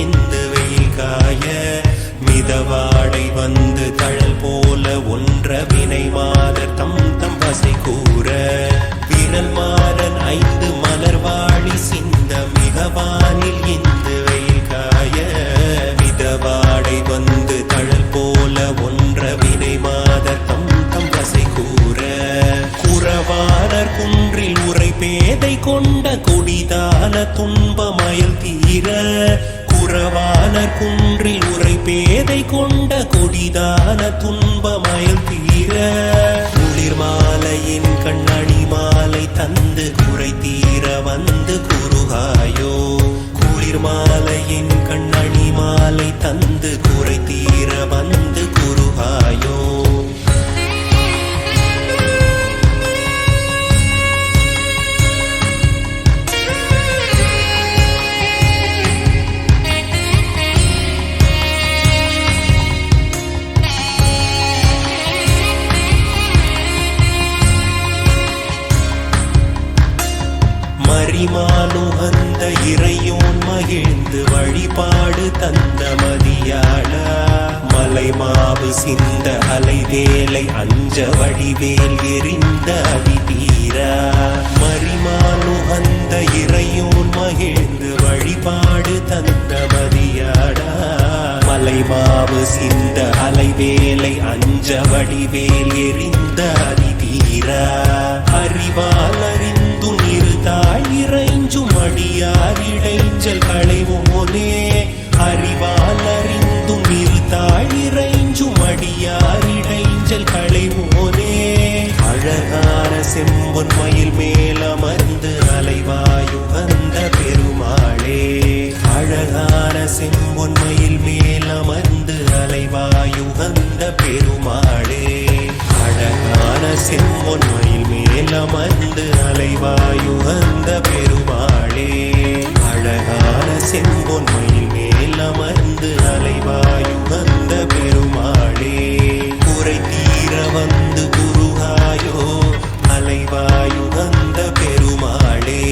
இந்த வெயில் காய மிதவாடை வந்து தழல் போல ஒன்ற வினை மாதர் தம் தம் பசை கூற. விரல் மாறன் ஐந்து மலர் வாழி சிந்த மிகவானில் இந்த வெயில் காய மிதவாடை வந்து தழல் போல ஒன்ற வினை மாதர் தம் தம் பசை கூற. குறவாரர் குன்றில் உரை பேதை கொண்ட கொடிதான துன்பமயல் தீர. உறவாளர் குன்றில் உரை பேதை கொண்ட கொடிதான துன்பமயல் தீர. குளிர் மாலையின் கண்ணணி மாலை தந்து குறை தீர வந்து குருகாயோ குளிர் மாலையின் கண்ணணி மாலை தந்து மரிமானுகந்த இறையோன் மகிழ்ந்து வழிபாடு தந்த மதியாளா. மலைமாவு சிந்த அலைவேலை அஞ்ச வடிவேல் எரிந்த அதிதீரா மரிமானுகந்த இறையோன் மகிழ்ந்து வழிபாடு தந்த மதியாடா மலைமாவு சிந்த அலைவேலை அஞ்ச வடிவேல் எரிந்த அதிதீரா அறிவால் அறிந்து மயில் மேல் அமர்ந்து அலைவாயு வந்த பெருமாளே. அழகான செம்பொன்மையில் மேல் அமர்ந்து அலைவாயு வந்த பெருமாளே. அழகான செம்பொன்மையில் மேல் அமர்ந்து அலைவாயு வந்த பெருமாளே. அழகான செம்பொன்மையில் மேல் அமர்ந்து அலைவாயு ஆயுகந்த பெருமாளே